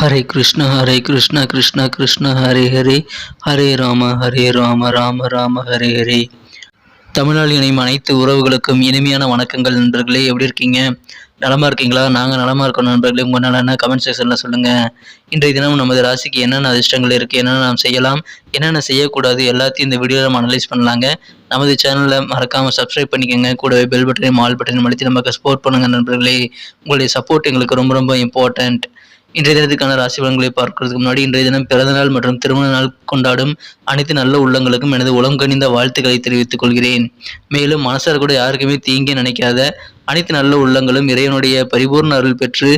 ஹரே கிருஷ்ண ஹரே கிருஷ்ண கிருஷ்ண கிருஷ்ண ஹரே ஹரே. ஹரே ராம ஹரே ராம ராம ராம ஹரே ஹரே. தமிழால் இணையும் அனைத்து உறவுகளுக்கும் இனிமையான வணக்கங்கள் நண்பர்களே எப்படி இருக்கீங்க? நலமாக இருக்கீங்களா? நாங்கள் நலமாக இருக்கோம் நண்பர்களே உங்கள் நலன்னா கமெண்ட் செக்ஷனில் சொல்லுங்கள் இன்றைய தினம் நமது ராசிக்கு என்னென்ன அதிர்ஷ்டங்கள் இருக்குது என்னென்ன நாம் செய்யலாம் என்னென்ன செய்யக்கூடாது எல்லாத்தையும் இந்த வீடியோவில் நம்ம அனலைஸ் பண்ணலாங்க. நமது சேனலில் மறக்காமல் சப்ஸ்கிரைப் பண்ணிக்கோங்க. கூடவே பெல் பட்டனையும் ஆல் பட்டனையும் அழுத்தி நமக்கு சப்போர்ட் பண்ணுங்கள் நண்பர்களே. உங்களுடைய சப்போர்ட் எங்களுக்கு ரொம்ப ரொம்ப இம்பார்ட்டண்ட் இன்றைய தினத்துக்கான ராசி பலன்களை பார்க்கறதுக்கு முன்னாடி இன்றைய தினம் பிறந்தநாள் மற்றும் திருமண நாள் கொண்டாடும் அனைத்து நல்ல உள்ளங்களுக்கும் எனது உளம் கனிந்த வாழ்த்துக்களை தெரிவித்துக் கொள்கிறேன். மேலும் மனசார் கூட யாருக்குமே தீங்க நினைக்காத அனைத்து நல்ல உள்ளங்களும் இறைவனுடைய பரிபூர்ண அருள் பெற்று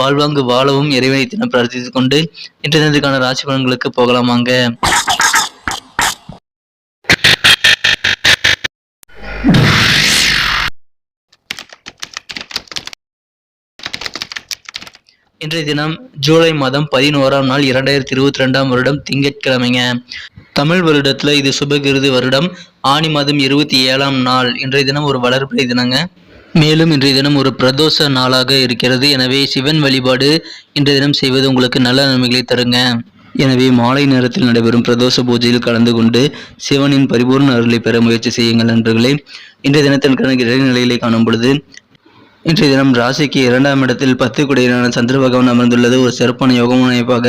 வாழ்வாங்கு வாழவும் இறைவனை தினம் பிரார்த்தித்துக் கொண்டு இன்றைய தினத்துக்கான ராசி பலன்களுக்கு போகலாமாங்க. இன்றைய தினம் ஜூலை மாதம் பதினோராம் நாள் இரண்டாயிரத்தி இருபத்தி ரெண்டாம் வருடம் திங்கட்கிழமைங்க. தமிழ் வருடத்தில் இது சுபகிருது வருடம். ஆணி மாதம் இருபத்தி ஏழாம் நாள். இன்றைய தினம் ஒரு வளர்பிறை தினங்க. மேலும் இன்றைய தினம் ஒரு பிரதோஷ நாளாக இருக்கிறது. எனவே சிவன் வழிபாடு இன்றைய தினம் செய்வது உங்களுக்கு நல்ல நன்மைகளை தருங்க. எனவே மாலை நேரத்தில் நடைபெறும் பிரதோஷ பூஜையில் கலந்து கொண்டு சிவனின் பரிபூர்ண அருளை பெற முயற்சி செய்யுங்கள் நண்பர்களே. இன்றைய தினத்திற்கான இடைநிலைகளை காணும் பொழுது இன்றைய தினம் ராசிக்கு இரண்டாம் இடத்தில் பத்து குடையிலான சந்திர பகவான் அமர்ந்துள்ளது. ஒரு சிறப்பான யோகம் அமைப்பாக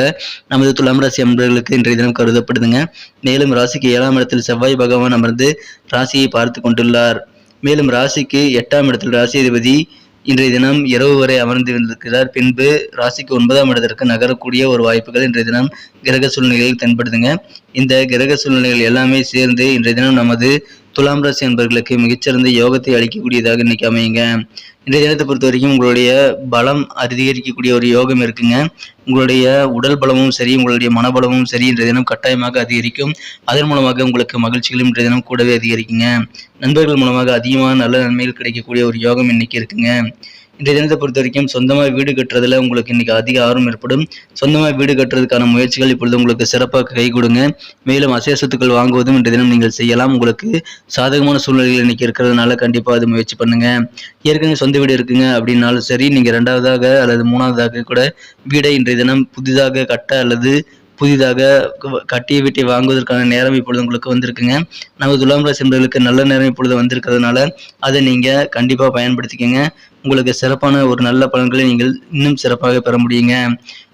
நமது துலாம் ராசி அன்பர்களுக்கு இன்றைய தினம் கருதப்படுதுங்க. மேலும் ராசிக்கு ஏழாம் இடத்தில் செவ்வாய் பகவான் அமர்ந்து ராசியை பார்த்து கொண்டுள்ளார். மேலும் ராசிக்கு எட்டாம் இடத்தில் ராசி அதிபதி இன்றைய தினம் இரவு வரை அமர்ந்திருந்திருக்கிறார். பின்பு ராசிக்கு ஒன்பதாம் இடத்திற்கு நகரக்கூடிய ஒரு வாய்ப்புகள் இன்றைய தினம் கிரக சூழ்நிலையில் தென்படுதுங்க. இந்த கிரக சூழ்நிலைகள் எல்லாமே சேர்ந்து இன்றைய தினம் நமது துலாம் ராசி அன்பர்களுக்கு மிகச்சிறந்த யோகத்தை அளிக்கக்கூடியதாக இன்னைக்கு அமையுங்க. இன்றைய தினத்தை பொறுத்த வரைக்கும் உங்களுடைய பலம் அதிகரிக்கக்கூடிய ஒரு யோகம் இருக்குங்க. உங்களுடைய உடல் பலமும் சரி உங்களுடைய மனபலமும் சரி இன்றைய தினம் கட்டாயமாக அதிகரிக்கும். அதன் மூலமாக உங்களுக்கு மகிழ்ச்சிகளும் இன்றைய தினம் கூடவே அதிகரிக்குங்க. நண்பர்கள் மூலமாக அதிகமான நல்ல நன்மைகள் கிடைக்கக்கூடிய ஒரு யோகம் இன்னைக்கு இருக்குங்க. இன்றைய தினத்தை பொறுத்த வரைக்கும் சொந்தமாக வீடு கட்டுறதுல உங்களுக்கு இன்னைக்கு அதிக ஆர்வம் ஏற்படும். சொந்தமாக வீடு கட்டுறதுக்கான முயற்சிகள் இப்பொழுது உங்களுக்கு சிறப்பாக கை கொடுங்க. மேலும் அசைய சொத்துக்கள் வாங்குவதும் இன்றைய தினம் நீங்கள் செய்யலாம். உங்களுக்கு சாதகமான சூழ்நிலைகள் இன்னைக்கு இருக்கிறதுனால கண்டிப்பாக அது முயற்சி பண்ணுங்க. ஏற்கனவே சொந்த வீடு இருக்குங்க அப்படின்னாலும் சரி நீங்கள் ரெண்டாவதாக அல்லது மூணாவதாக கூட வீடை இன்றைய தினம் புதிதாக கட்ட அல்லது புதிதாக கட்டிய வீட்டை வாங்குவதற்கான நேரம் இப்பொழுது உங்களுக்கு வந்திருக்குங்க. நமது துலாம் ராசி என்பவர்களுக்கு நல்ல நேரம் இப்பொழுது வந்திருக்கிறதுனால அதை நீங்கள் கண்டிப்பாக பயன்படுத்திக்கோங்க. உங்களுக்கு சிறப்பான ஒரு நல்ல பலன்களை நீங்கள் இன்னும் சிறப்பாக பெற முடியுங்க.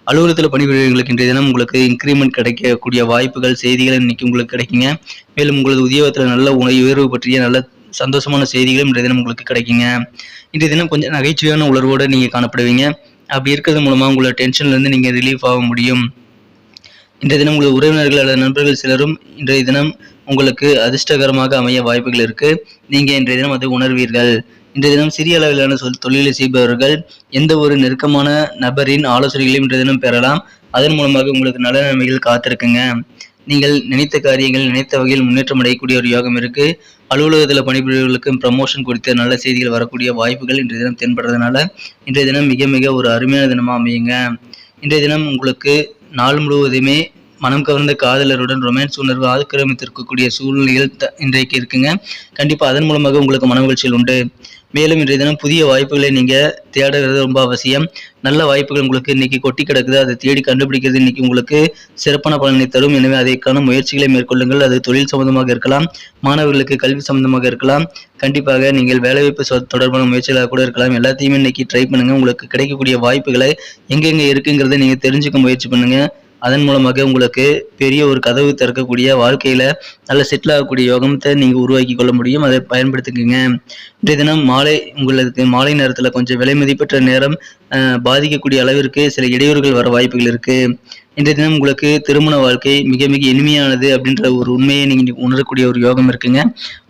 அலுவலகத்தில் பணிபுரியவர்களுக்கு இன்றைய தினம் உங்களுக்கு இன்க்ரிமெண்ட் கிடைக்கக்கூடிய வாய்ப்புகள் செய்திகள் இன்னைக்கு உங்களுக்கு கிடைக்குங்க. மேலும் உங்களது உத்தியோகத்தில் நல்ல உணவு உயர்வு பற்றிய நல்ல சந்தோஷமான செய்திகளும் இன்றைய தினம் உங்களுக்கு கிடைக்குங்க. இன்றைய தினம் கொஞ்சம் நகைச்சுவையான உணர்வோடு நீங்கள் காணப்படுவீங்க. அப்படி இருக்கிறது மூலமாக உங்களோட டென்ஷன்லேருந்து நீங்கள் ரிலீஃப் ஆக முடியும். இன்றைய தினம் உங்கள் உறவினர்கள் அல்லது நண்பர்கள் சிலரும் இன்றைய தினம் உங்களுக்கு அதிர்ஷ்டகரமாக அமைய வாய்ப்புகள் இருக்கு. நீங்க இன்றைய தினம் அதை உணர்வீர்கள். இன்றைய தினம் சிறிய அளவிலான சொல் தொழிலை செய்பவர்கள் எந்த ஒரு நெருக்கமான நபரின் ஆலோசனைகளையும் இன்றைய தினம் பெறலாம். அதன் மூலமாக உங்களுக்கு நல்ல நன்மைகள் காத்திருக்குங்க. நீங்கள் நினைத்த காரியங்கள் நினைத்த வகையில் முன்னேற்றம் அடையக்கூடிய ஒரு யோகம் இருக்கு. அலுவலகத்தில் பணிபுரியவர்களுக்கு ப்ரமோஷன் குறித்த நல்ல செய்திகள் வரக்கூடிய வாய்ப்புகள் இன்றைய தினம் தென்படுறதுனால இன்றைய தினம் மிக மிக ஒரு அருமையான தினமாக அமையுங்க. இன்றைய தினம் உங்களுக்கு நாள் முழுவதுமே மனம் கவர்ந்த காதலருடன் ரொமான்ஸ் உணர்வு ஆக்கிரமித்திருக்கக்கூடிய சூழ்நிலைகள் இன்றைக்கு இருக்குங்க. கண்டிப்பாக அதன் மூலமாக உங்களுக்கு மன உண்டு. மேலும் இன்றைய தினம் புதிய வாய்ப்புகளை நீங்கள் தேடுறது ரொம்ப அவசியம். நல்ல வாய்ப்புகள் உங்களுக்கு இன்னைக்கு கொட்டி கிடக்குது. அதை தேடி கண்டுபிடிக்கிறது இன்னைக்கு உங்களுக்கு சிறப்பான பலனை தரும். எனவே அதற்கான முயற்சிகளை மேற்கொள்ளுங்கள். அது தொழில் சம்பந்தமாக இருக்கலாம். மாணவர்களுக்கு கல்வி சம்பந்தமாக இருக்கலாம். கண்டிப்பாக நீங்கள் வேலைவாய்ப்பு தொடர்பான முயற்சிகளாக கூட இருக்கலாம். எல்லாத்தையுமே இன்னைக்கு ட்ரை பண்ணுங்க. உங்களுக்கு கிடைக்கக்கூடிய வாய்ப்புகளை எங்கெங்கே இருக்குங்கிறத நீங்கள் தெரிஞ்சுக்க முயற்சி பண்ணுங்க. அதன் மூலமாக உங்களுக்கு பெரிய ஒரு கதவு திறக்கக்கூடிய வாழ்க்கையில நல்ல செட்டில் ஆகக்கூடிய யோகத்தை நீங்க உருவாக்கி கொள்ள முடியும். அதை பயன்படுத்திக்கோங்க. இன்றைய தினம் மாலை உங்களுக்கு மாலை நேரத்துல கொஞ்சம் விலை மதிப்பற்ற நேரம் பாதிக்கக்கூடிய அளவிற்கு சில இடையூறுகள் வர வாய்ப்புகள் இருக்கு. இன்றைய தினம் உங்களுக்கு திருமண வாழ்க்கை மிக மிக இனிமையானது அப்படின்ற ஒரு உண்மையை நீங்கள் உணரக்கூடிய ஒரு யோகம் இருக்குங்க.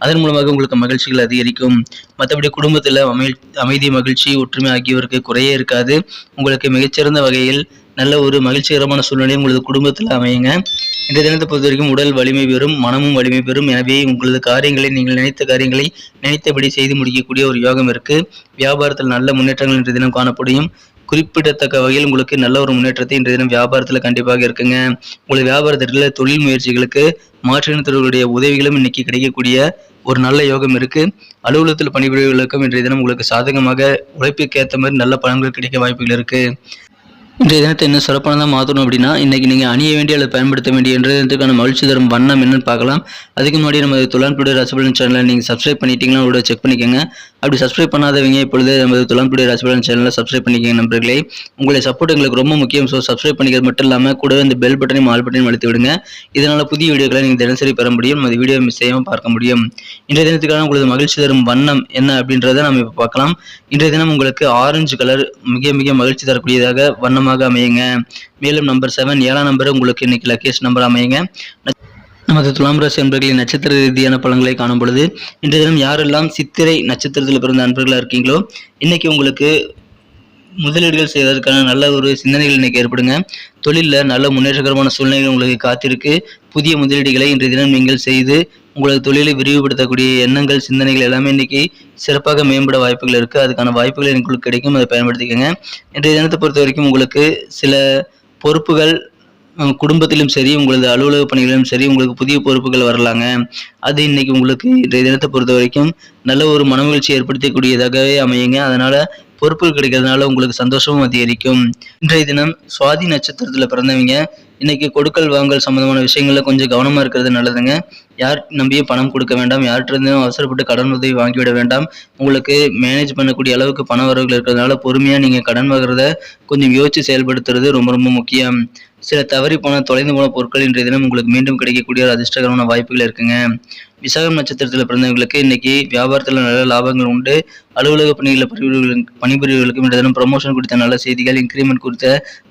அதன் மூலமாக உங்களுக்கு மகிழ்ச்சிகள் அதிகரிக்கும். மற்றபடி குடும்பத்தில் அமை அமைதி மகிழ்ச்சி ஒற்றுமை ஆகியவருக்கு குறையே இருக்காது. உங்களுக்கு மிகச்சிறந்த வகையில் நல்ல ஒரு மகிழ்ச்சிகரமான சூழ்நிலை உங்களது குடும்பத்தில் அமையுங்க. இந்த தினத்தை பொறுத்த வரைக்கும் உடல் வலிமை பெறும் மனமும் வலிமை பெறும். எனவே உங்களது காரியங்களை நீங்கள் நினைத்த காரியங்களை நினைத்தபடி செய்து முடிக்கக்கூடிய ஒரு யோகம் இருக்கு. வியாபாரத்தில் நல்ல முன்னேற்றங்கள் இன்றைய தினம் காணப்படும். குறிப்பிடத்தக்க வகையில் உங்களுக்கு நல்ல ஒரு முன்னேற்றத்தை இன்றைய தினம் வியாபாரத்தில் கண்டிப்பாக இருக்குங்க. உங்களுக்கு வியாபாரத்தில் தொழில் முயற்சிகளுக்கு மாற்றினத்தவர்களுடைய உதவிகளும் இன்னைக்கு கிடைக்கக்கூடிய ஒரு நல்ல யோகம் இருக்கு. அலுவலகத்தில் பணிபுரியவர்களுக்கும் இன்றைய தினம் உங்களுக்கு சாதகமாக உழைப்புக்கு ஏற்ற மாதிரி நல்ல பலன்கள் கிடைக்க வாய்ப்புகள் இருக்கு. இன்றைய தினத்தை இன்னும் சிறப்பானதாக மாற்றணும் அப்படின்னா இன்றைக்கி நீங்கள் அணிய வேண்டிய அல்லது பயன்படுத்த வேண்டிய இன்றைய தினத்துக்கான மகிழ்ச்சி தரும் வண்ணம் என்னன்னு பார்க்கலாம். அதுக்கு முன்னாடி நமது துலான்புடைய ரசபலன் சேனலை நீங்கள் சப்ஸ்கிரைப் பண்ணிட்டீங்கன்னா கூட செக் பண்ணிக்கோங்க. அப்படி சப்ஸ்கிரைப் பண்ணாதவங்க இப்பொழுது நமது துலான்புடைய ரசபலன் சேனலை சப்ஸ்கிரைப் பண்ணிக்கோங்க நண்பர்களே. உங்களுடைய சப்போர்ட் எங்களுக்கு ரொம்ப முக்கியம். ஸோ சப்ஸ்கிரைப் பண்ணிக்கிறது மட்டும் இல்லாமல் கூடவே இந்த பெல் பட்டனையும் ஆல் பட்டனையும் அழுத்தி விடுங்க. இதனால் புதிய வீடியோக்களை நீங்கள் தினசரி பெற முடியும். அந்த வீடியோ மிஸ் செய்யாமல் பார்க்க முடியும். இன்றைய தினத்துக்கான உங்களது மகிழ்ச்சி தரும் வண்ணம் என்ன அப்படின்றத நம்ம இப்போ பார்க்கலாம். இன்றைய தினம் உங்களுக்கு ஆரஞ்சு கலர் மிக மிக மகிழ்ச்சி தரக்கூடியதாக வண்ணமாக அமையுங்க. மேலும் நம்பர் செவன் ஏழாம் நம்பர் உங்களுக்கு இன்னைக்கு லக்கேஷ் நம்பர் அமையுங்க. நமது துலாம் ராசி அன்பர்களின் நட்சத்திர ரீதியான பலன்களை காணும் பொழுது இன்றைய தினம் யாரெல்லாம் சித்திரை நட்சத்திரத்தில் பிறந்த அன்பர்களாக இருக்கீங்களோ இன்னைக்கு உங்களுக்கு முதலீடுகள் செய்வதற்கான நல்ல ஒரு சிந்தனைகள் இன்னைக்கு ஏற்படுங்க. தொழிலில் நல்ல முன்னேற்றகரமான சூழ்நிலைகள் உங்களுக்கு காத்திருக்கு. புதிய முதலீடுகளை இன்றைய தினம் நீங்கள் செய்து உங்களது தொழிலை விரிவுபடுத்தக்கூடிய எண்ணங்கள் சிந்தனைகள் எல்லாமே இன்னைக்கு சிறப்பாக மேம்பட வாய்ப்புகள் இருக்குது அதுக்கான வாய்ப்புகள் உங்களுக்கு கிடைக்கும். அதை பயன்படுத்திக்கோங்க. இன்றைய தினத்தை பொறுத்த வரைக்கும் உங்களுக்கு சில பொறுப்புகள் குடும்பத்திலும் சரி உங்களது அலுவலக பணிகளிலும் சரி உங்களுக்கு புதிய பொறுப்புகள் வரலாங்க. அது இன்னைக்கு உங்களுக்கு இன்றைய தினத்தை பொறுத்த வரைக்கும் நல்ல ஒரு மனமகிழ்ச்சி ஏற்படுத்தக்கூடியதாகவே அமையுங்க. அதனால் பொறுப்புகள் கிடைக்கிறதுனால உங்களுக்கு சந்தோஷமும் அதிகரிக்கும். இன்றைய தினம் சுவாதி நட்சத்திரத்தில் பிறந்தவங்க இன்னைக்கு கொடுக்கல் வாங்கல் சம்பந்தமான விஷயங்கள்ல கொஞ்சம் கவனமா இருக்கிறது நல்லதுங்க. யார் நம்பியும் பணம் கொடுக்க வேண்டாம். யார்கிட்ட அவசரப்பட்டு கடன் உதவி வாங்கிவிட வேண்டாம். உங்களுக்கு மேனேஜ் பண்ணக்கூடிய அளவுக்கு பண வரவுகள் இருக்கிறதுனால பொறுமையா நீங்க கடன் வாங்குறத கொஞ்சம் யோசிச்சு செயல்படுத்துறது ரொம்ப ரொம்ப முக்கியம். சில தவறி போன தொலைந்து போன பொருட்கள் இன்றைய தினம் உங்களுக்கு மீண்டும் கிடைக்கக்கூடிய ஒரு அதிர்ஷ்டகரமான வாய்ப்புகள் இருக்குங்க. விசாகம் நட்சத்திரத்தில் பிறந்தவங்களுக்கு இன்னைக்கு வியாபாரத்தில் நல்ல லாபங்கள் உண்டு. அலுவலக பணிகளில் பணிபுரிவர்களுக்கு பணிபுரிவர்களுக்கும் இன்றைய தினம் ப்ரமோஷன் குறித்த நல்ல செய்திகள் இன்க்ரிமெண்ட் குறித்த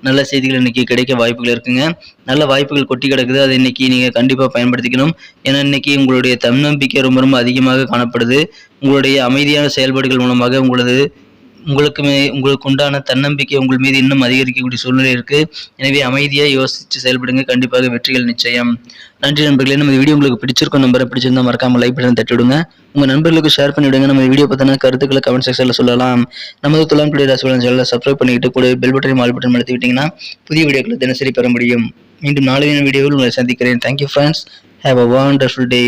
நல்ல செய்திகள் இன்னைக்கு கிடைக்க வாய்ப்புகள் இருக்குங்க. நல்ல வாய்ப்புகள் கொட்டி கிடக்குது. அதை இன்னைக்கு நீங்கள் கண்டிப்பாக பயன்படுத்திக்கணும். ஏன்னா இன்னைக்கு உங்களுடைய தன்னம்பிக்கை ரொம்ப ரொம்ப அதிகமாக காணப்படுது. உங்களுடைய அமைதியான செயல்பாடுகள் மூலமாக உங்களது உங்களுக்குமே உங்களுக்கு உண்டான தன்னம்பிக்கை உங்கள் மீது இன்னும் அதிகரிக்கக்கூடிய சூழ்நிலை இருக்கு. எனவே அமைதியாக யோசிச்சு செயல்படுங்க. கண்டிப்பாக வெற்றிகள் நிச்சயம். நன்றி நண்பர்களே நம்ம வீடியோ உங்களுக்கு பிடிச்சிருக்கும் நம்பரை பிடிச்சிருந்தா மறக்காம லைக் பண்ணி தட்டிவிடுங்க. உங்கள் நண்பர்களுக்கு ஷேர் பண்ணிவிடுங்க. நம்ம வீடியோ பத்தின கருத்துக்களை கமெண்ட் செக்ஷனில் சொல்லலாம். நமது துலாம் குடி ராசிபலன் சேனலில் சப்ஸ்கிரைப் பண்ணிக்கிட்டு கூட பெல் பட்டன் மால் பட்டன் அழுத்தி விட்டீங்கன்னா புதிய வீடியோக்களை தினசரி பெற முடியும். மீண்டும் நாளைய வீடியோவில் உங்களை சந்திக்கிறேன். Thank you friends have a wonderful day